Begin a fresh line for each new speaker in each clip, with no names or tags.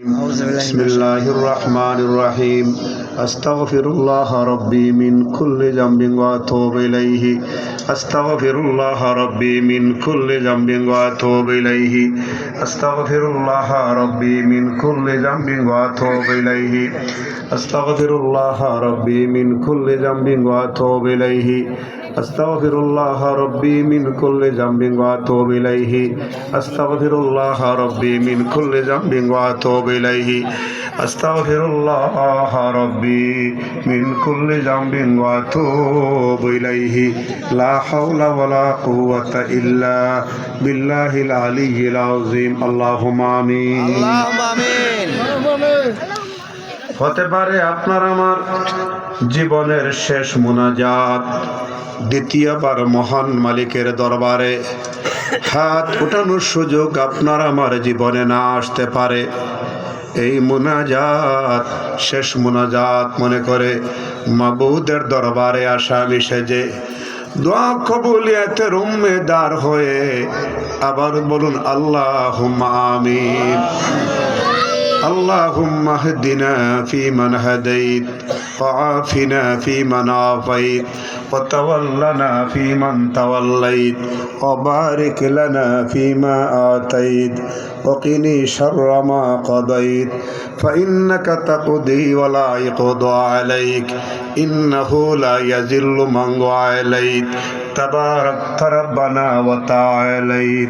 بسم الله الرحمن الرحيم. أستغفر الله ربي من كل ذنب وأتوب إليه. أستغفر الله ربي من كل ذنب وأتوب إليه. أستغفر الله ربي من كل ذنب وأتوب إليه. أستغفر الله ربي من كل ذنب وأتوب إليه. أستغفر الله ربي من كل ذنب وأتوب إليه أستغفر الله ربي من كل ذنب وأتوب إليه أستغفر الله ربي من كل ذنب وأتوب إليه لا حول ولا قوة إلا بالله العلي العظيم اللهم آمين
اللهم آمين
হতে পারে আপনার আমার জীবনের শেষ মোনাজাত, দ্বিতীয়বার মহান মালিকের দরবারে হাত উঠানোর সুযোগ আপনার আমার জীবনে না আসতে পারে। এই মোনাজাত, শেষ মোনাজাত মনে করে মাবুদের দরবারে আসা আমি সেজে দোয়া কবুলিয়াতের উম্মেদার হয়ে আবার বলুন আল্লাহ আমিন। اللهم اهدنا فيمن هديت وعافنا فيمن عافيت وتولنا فيمن توليت وبارك لنا فيما آتيت وقني شر ما قضيت فإنك تقضي ولا يقضى عليك إنه لا يذل من عليت تبارك ربنا وتعاليت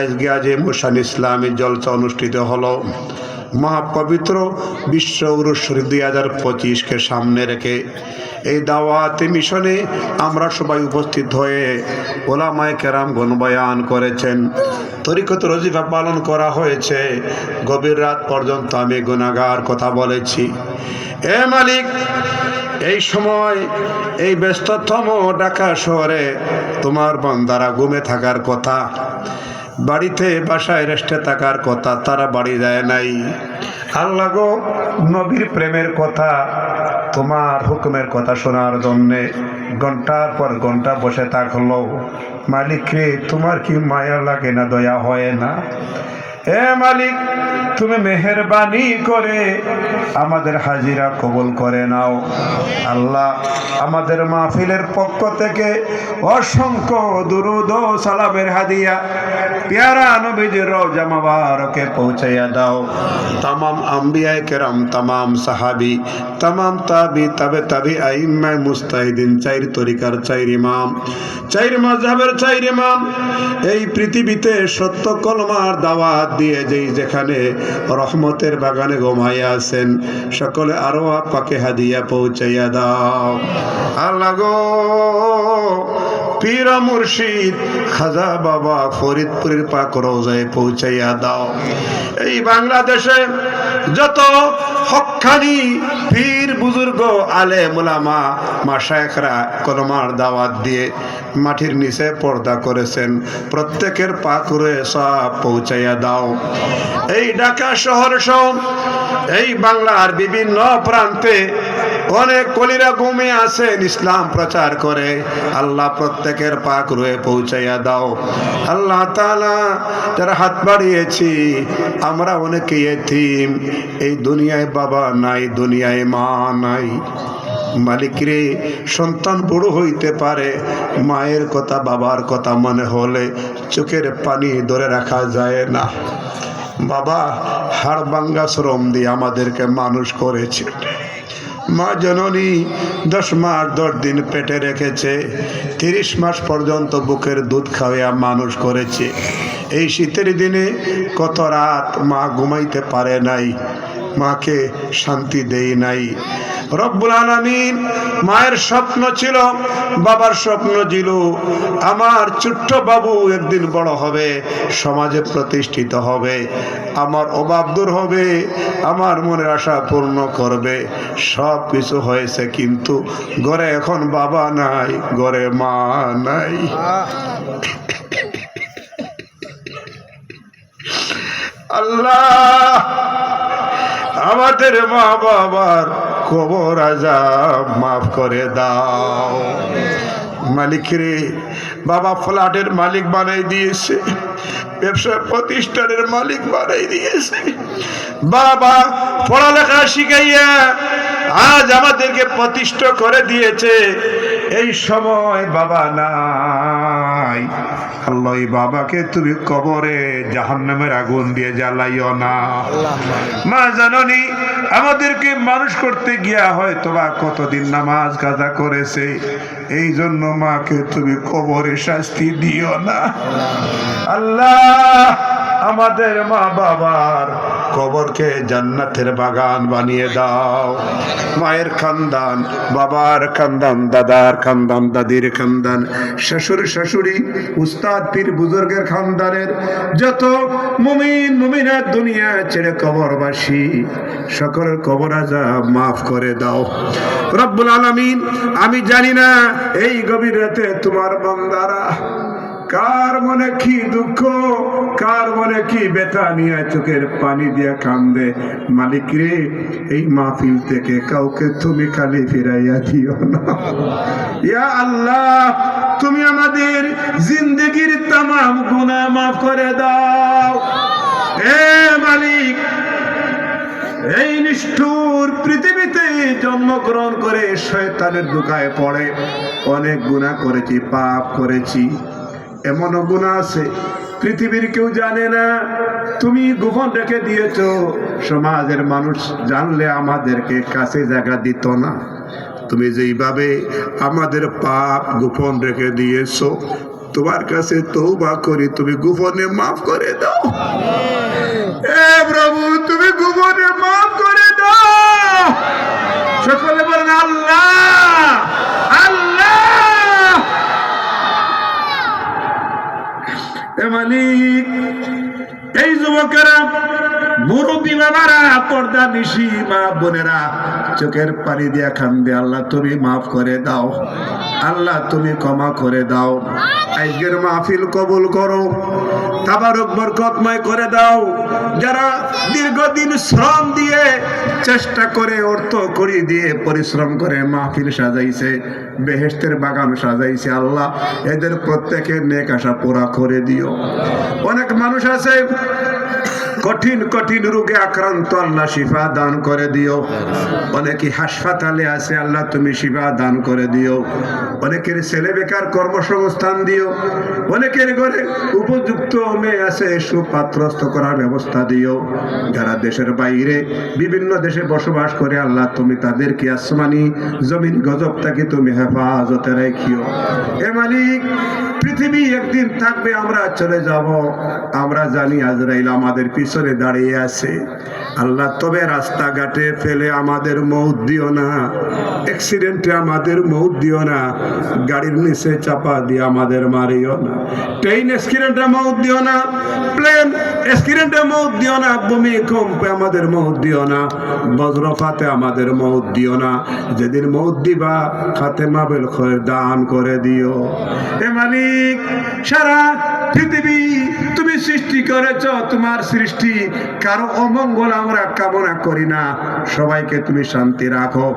আজকে আজ মুসান ইসলামী জলসা অনুষ্ঠিত হলো। মহাপবিত্র বিশ্ব উরুশ্বরী দুই হাজার পঁচিশকে সামনে রেখে। এই দাওয়াতে মিশনে আমরা সবাই উপস্থিত হয়ে ওলামায় কেরাম গণবয়ান করেছেন। তরিকত রজিফা পালন করা হয়েছে। গভীর রাত পর্যন্ত আমি গুণাগার কথা বলেছি। এ মালিক, এই সময় এই ব্যস্ততম ঢাকা শহরে তোমার বন্দারা ঘুমে থাকার কথা। বাড়িতে বাসায় রেস্টে থাকার কথা তারা বাড়ি যায় নাই। আল্লাহ গো, নবীর প্রেমের কথা, তোমার হুকুমের কথা শোনার জন্যে ঘণ্টার পর ঘণ্টা বসে থাকল। মালিক রে, তোমার কি মায়া লাগে না, দয়া হয় না? এ মালিক, তুমি মেহরবানি করে আমাদের হাজিরা কবুল করে নাও। আল্লাহ আমাদের মাহফিলের পক্ষ থেকে অসংখ্য দুরুদ সালামের হাদিয়া, পেয়ারা নবীজির রওজা মুবারকে পৌঁছাইয়া দাও। তামাম আম্বিয়ায়ে কেরাম, তামাম সাহাবি, তামাম তাবি, তবে তাবি আইম্মায় মুস্তাহিদিন, চাইর তরিকার চাইর ইমাম, চাইর মাযহাবের চাইর ইমাম। এই পৃথিবীতে সত্য কলমার দাওয়াত দিয়ে যেই যেখানে রহমতের বাগানে ঘুমাইয়া আছেন, সকলে আরও আপাকে হাদিয়া পৌঁছাইয়া দাও। আল্লাহ পীর মুর্শিদ খাজা বাবা ফরিদপুরের পাক রোজায় পৌঁছাইয়া দাও। এই বাংলাদেশে যত হকানি পীর বুজুর্গ আলে মোলামা মাসায়করা কলমার দাওয়াত দিয়ে মাটির নিচে পর্দা করেছেন। প্রত্যেকের পাকুরে সব পৌঁছাইয়া দাও। এই ঢাকা শহর সহ এই বাংলার বিভিন্ন প্রান্তে অনেক কলিরা ঘুমিয়ে আছেন, ইসলাম প্রচার করে। আল্লাহ প্রত্যেকের পাক রয়ে পৌঁছাইয়া দাও। আল্লাহ তালা যারা হাত বাড়িয়েছি, আমরা অনেকে এই দুনিয়ায় বাবা নাই, দুনিয়ায় মা নাই। মালিক রে সন্তান বড় হইতে পারে, মায়ের কথা, বাবার কথা মনে হলে চোখের পানি ধরে রাখা যায় না। বাবা হাড় বাঙ্গা শ্রম দিয়ে আমাদেরকে মানুষ করেছে। মা জননী দশ মাস দশ দিন পেটে রেখেছে, তিরিশ মাস পর্যন্ত বুকের দুধ খাওয়া মানুষ করেছে। এই শীতের দিনে কত রাত মা ঘুমাইতে পারে নাই। মাকে শান্তি দেই নাই। রব্বুল আলামিন মায়ের স্বপ্ন ছিল, বাবার স্বপ্ন ছিল, আমার ছোট্ট বাবু একদিন বড় হবে, সমাজে প্রতিষ্ঠিত হবে, আমার অভাব দূর হবে, আমার মনের আশা পূর্ণ করবে সব কিছু হয়েছে কিন্তু ঘরে এখন বাবা নাই, ঘরে মা নাই। আল্লাহ! আমাদের মা বাবার কবর আজাব মাফ করে দাও। মালিক রে বাবা ফ্ল্যাটের মালিক বানাই দিয়েছে, ব্যবসা প্রতিষ্ঠানের মালিক বানাই দিয়েছে। বাবা পড়ালেখা শিখাইয়া আজ আমাদেরকে প্রতিষ্ঠা করে দিয়েছে। এই সময় বাবা নাই। আল্লাহ বাবাকে তুমি কবরে জাহান্নামের আগুন দিয়ে জ্বালাইও না। মা জাননি, আমাদেরকে মানুষ করতে গিয়া হয়তো বা কতদিন নামাজ কাজা করেছে। এই জন্য মাকে তুমি কবরে শাস্তি দিও না। আল্লাহ! আমাদের মা বাবার কবরকে জান্নাতের বাগান বানিয়ে দাও। মায়ের খানদান, বাবার খানদান, দাদার খানদান, দাদির খানদান, শ্বশুর শাশুড়ি, উস্তাদ পীর বুজুর্গের খানদানের যত মুমিন, মুমিনার দুনিয়া ছেড়ে কবরবাসী সকলের কবর আজাব মাফ করে দাও। রব্বুল আলামিন, আমি জানি না এই গভীর রাতে তোমার বান্দারা কার মনে কি দুঃখ, কার মনে কি বেতা নিয়ে চোখের পানি দিয়া কান্দে। মালিক রে, এই মাহফিল থেকে কাউকে তুমি খালি ফিরাইয়া দিও না। আল্লাহ, তুমি আমাদের জিন্দগির তামাম গুনাহ মাফ করে দাও। এ মালিক, এই নিষ্ঠুর পৃথিবীতে জন্মগ্রহণ করে শয়তানের দুকায় পড়ে। অনেক গুণা করেছি, পাপ করেছি। এমনও গুণা আছে। পৃথিবীর কেউ জানে না। তুমি গোপন রেখে দিয়েছ। সমাজের মানুষ জানলে আমাদেরকে কাছে জায়গা দিত না। তুমি যেইভাবে আমাদের পাপ গোপন রেখে দিয়েছ তোমার কাছে তৌবা করি তুমি গোপনে মাফ করে দাও। এ প্রভু তুমি গোপনে মাফ করে দাও। সকলে বলেন আল্লাহ আল্লাহ এ মালিক। এই যুবকেরা, মুরব্বী বাবারা পর্দা নিশি মা বোনেরা, চোখের পানি দিয়া খান্দে আল্লাহ তুমি মাফ করে দাও। আল্লাহ তুমি ক্ষমা করে দাও। আজকের মাহফিল কবুল করো। তাবারক বরকতময় করে দাও। যারা দীর্ঘদিন শ্রম দিয়ে, চেষ্টা করে, অর্থ করি দিয়ে পরিশ্রম করে মাহফিল সাজাইছে বেহেস্তের বাগান সাজাইছে, আল্লাহ এদের প্রত্যেকের নেক আশা পুরা করে দিও। অনেক মানুষ আছে, কঠিন কঠিন রোগে আক্রান্ত, আল্লাহ শিফা দান করে দিও। অনেকে হাসপাতালে আছে, আল্লাহ তুমি শিফা দান করে দিও। অনেকের ছেলে বেকার কর্মসংস্থান দিও। অনেকের ঘরে উপযুক্ত মেয়ে আছে, সুপাত্রস্থ করার ব্যবস্থা দিও। যারা দেশের বাইরে, বিভিন্ন দেশে বসবাস করে, আল্লাহ তুমি তাদেরকে আসমানি জমিন গজব থেকে তুমি হেফাজতে রেখিও। এ মালিক, পৃথিবী একদিন থাকবে, আমরা চলে যাব আমরা জানি আজরাইল আমাদের পিছনে দাঁড়িয়ে আছে। আল্লাহ, তবে রাস্তাঘাটে ফেলে আমাদের মৌত দিও না অ্যাক্সিডেন্টে আমাদের মৌত দিও না, গাড়ির নিচে চাপা দিয়ে আমাদের মারিও না। ট্রেন অ্যাক্সিডেন্টে মৌত দিও না প্লেন অ্যাক্সিডেন্টে মৌত দিও না, ভূমিকম্পে আমাদের মৌত দিও না, বজ্রপাতে আমাদের মৌত দিও না। যেদিন মৌত দিবা খাতে মাবেল খয়ের দান করে দিও। এ মালিক, সারা পৃথিবী সৃষ্টি করেছ তোমার সৃষ্টি কারও অমঙ্গল আমরা কামনা করি না। সবাইকে তুমি শান্তি রাখো।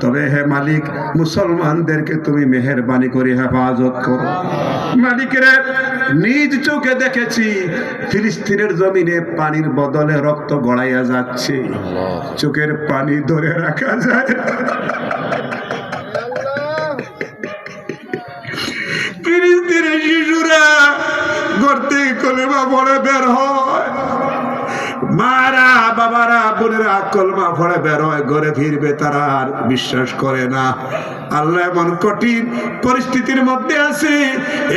তবে হে মালিক মুসলমানদেরকে তুমি মেহরবানি করে হেফাজত করো। মালিকের নিজ চোখে দেখেছি ফিলিস্তিনের জমিনে পানির বদলে রক্ত গড়াইয়া যাচ্ছে। চোখের পানি ধরে রাখা যায়। ঘর কলেমা পড়ে বের হয়। মারা বাবারা, বোনেরা, কলমা ঘরে ফিরবে, তারা আর বিশ্বাস করে না। আল্লাহ এমন কঠিন পরিস্থিতির মধ্যে আছে।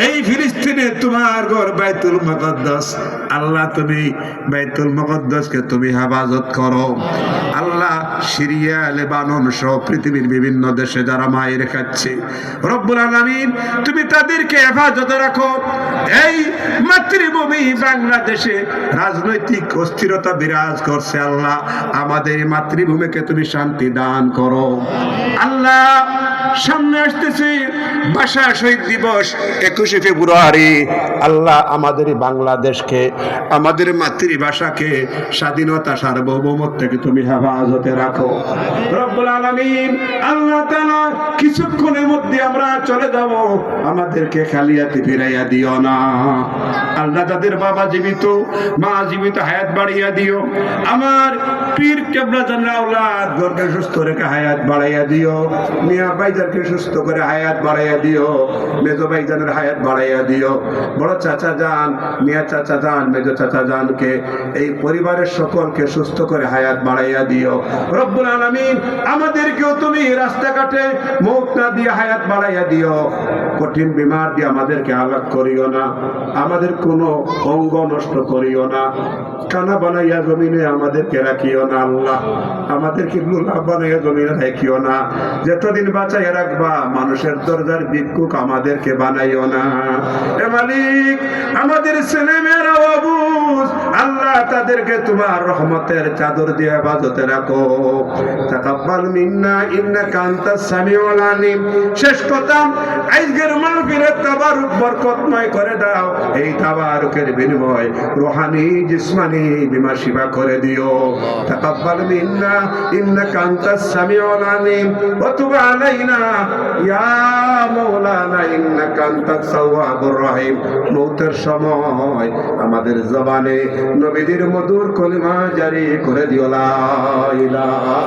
এই ফিলিস্তিনে তোমার ঘর বাইতুল মুকদ্দাস। আল্লাহ তুমি বাইতুল মুকদ্দাসকে তুমি হেফাজত করো। আল্লাহ সিরিয়া, লেবানন সহ পৃথিবীর বিভিন্ন দেশে যারা মায়ের খাচ্ছে। রব্বুল আলমিন, তুমি তাদেরকে হেফাজতে রাখো। এই মাতৃভূমি বাংলাদেশে রাজনৈতিক অস্থিরতা বিরাজ করছে আল্লাহ। আমাদের মাতৃভূমিকে তুমি শান্তি দান করো। আল্লাহ সামনে আসতেছে। ভাষা শহীদ দিবস একুশে ফেব্রুয়ারি। আল্লাহ আমাদের বাংলাদেশকে, আমাদের মাতৃভাষাকে, স্বাধীনতা সার্বভৌমত্বকে তুমি হেফাজতে রাখো। রব্বুল আলামিন, আল্লাহ কিছুক্ষণের মধ্যে আমরা চলে যাব। আমাদেরকে খালিয়াতে ফিরাইয়া দিও না। আল্লাহ তাদের বাবা জীবিত, মা জীবিত, হায়াত বাড়িয়া দিও। আমার পীর কেবলা জানলা আওলাদ ঘরকে সুস্থ রেখে হায়াত বাড়াইয়া দিও। মিয়া ভাইজানকে সুস্থ করে হায়াত বাড়াইয়া দিও, মেজো ভাইজানের হায়াত বাড়াইয়া দিও। বড় চাচা যান, মিয়া চাচা যান, মেজো চাচা যানকে, এই পরিবারের সকলকে সুস্থ করে হায়াত বাড়াইয়া দিও। রব্বুল আলমিন, আমাদেরকেও তুমি রাস্তাঘাটে মুখ না দিয়ে হায়াত বাড়াইয়া দিও। কঠিন বিমার দিয়ে আমাদেরকে আঘাত করিও না। আমাদের কোনো অঙ্গ নষ্ট করিও না। কানা বানাইয়া জমিনে আমাদেরকে রাখিও না আল্লাহ। আমাদেরকে লুলা বানাইয়া জমিনে রাখিও না। যতদিন বাঁচাইয়া রাখবা, মানুষের দরজার ভিক্ষুক আমাদেরকে বানাইও না। মালিক, আমাদের ছেলে মেয়েরা অবুজ আল্লাহ তাদেরকে তোমার রহমতের চাদর দিয়ে হেফাজতে রাখো। শেষ কথা আজকের বরকতময় করে দাও। এই বিনিময় রুহানি, জিসমানি, বিমা করে দিও। তাকাব্বাল মিন্না আলাইনা। ইয়া মাওলানা তাওয়াবুর রহিম। সময় আমাদের জবানে নবীদের মধুর কলিমা জারি করে দিও লা ইলাহা